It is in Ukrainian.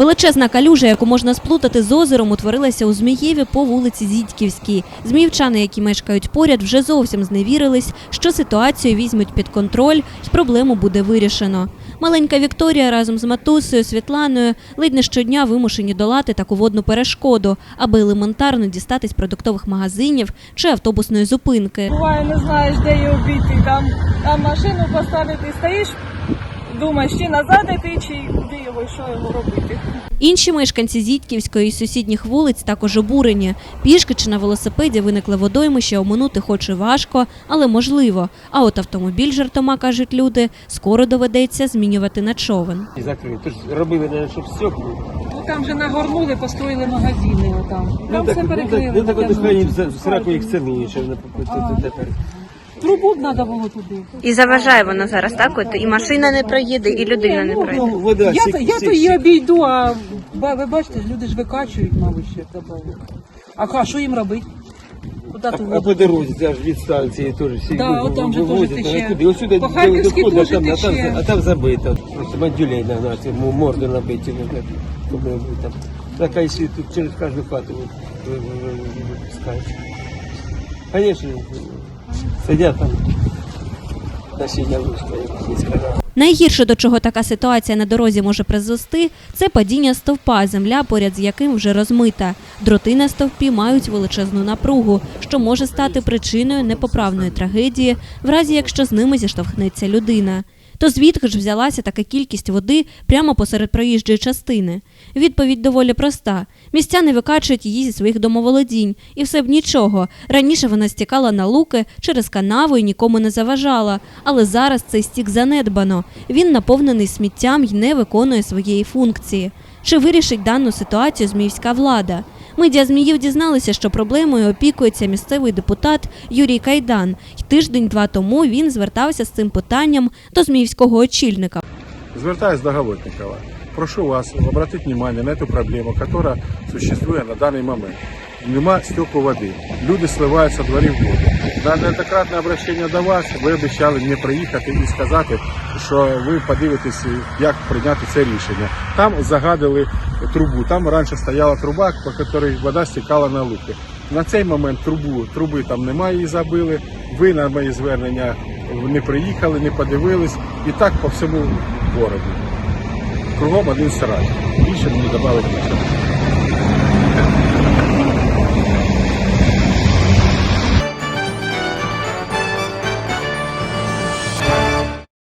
Величезна калюжа, яку можна сплутати з озером, утворилася у Змієві по вулиці Зідьківській. Зміївчани, які мешкають поряд, вже зовсім зневірились, що ситуацію візьмуть під контроль і проблему буде вирішено. Маленька Вікторія разом з матусею Світланою ледь не щодня вимушені долати таку водну перешкоду, аби елементарно дістатись продуктових магазинів чи автобусної зупинки. Буває, не знаєш, де її обійти. Там, там машину поставити, стоїш, думаєш, чи назад йти, чи куди його, і що його робити. Інші мешканці Зітківської і сусідніх вулиць також обурені. Пішки чи на велосипеді виникли водоймище, оминути хоч і важко, але можливо. А от автомобіль жартома, кажуть люди, скоро доведеться змінювати на човен. І закрили. Тож робили, щоб стекла. Ну там же нагорнули, построїли магазини отам. Там все ну, перекрили. ну, так от хай сраку їх що вони тепер. Трубу б треба було туди. І заважає воно зараз, так? От і машина не проїде, і людина не Ну, вода, Я, то- я то її обійду, а ба- ви бачите, люди ж викачують, мабуть, ще добавили. А що їм робити? Куди А, а по дорозі, це ж від станції теж всі Да, от там же вивозять, теж а куди? Ось сюди По до- Харківській доходить, а там, а там, тече. а там забито. Просто мандюлей нагнати, м- морду набиті. ну, так, щоб не було там. Така ще тут через кожну хату ви- ви- ви- ви- випускають. Звісно, сидять там. Найгірше, до чого така ситуація на дорозі може призвести, це падіння стовпа, земля, поряд з яким вже розмита. Дроти на стовпі мають величезну напругу, що може стати причиною непоправної трагедії, в разі якщо з ними зіштовхнеться людина. То звідки ж взялася така кількість води прямо посеред проїжджої частини? Відповідь доволі проста: містяни викачують її зі своїх домоволодінь, і все б нічого. Раніше вона стікала на луки через канаву і нікому не заважала. Але зараз цей стік занедбано. Він наповнений сміттям і не виконує своєї функції. Чи вирішить дану ситуацію зміївська влада? Медіа Зміїв дізналися, що проблемою опікується місцевий депутат Юрій Кайдан. Тиждень-два тому він звертався з цим питанням до зміївського очільника. Звертаюсь до Голотникова. Прошу вас обратить внимание на эту проблему, которая существует на данный момент. Нема стеку води. Люди сливають со дворів воду. На неоднократне обращення до вас ви обіцяли мені приїхати і сказати, що ви подивитесь, як прийняти це рішення. Там загадили трубу. Там раніше стояла труба, по якій вода стікала на луки. На цей момент трубу труби там немає, її забили. Ви на мої звернення не приїхали, не подивились, і так по всьому городу. Кругом один сарай. Більше мені додати нічого.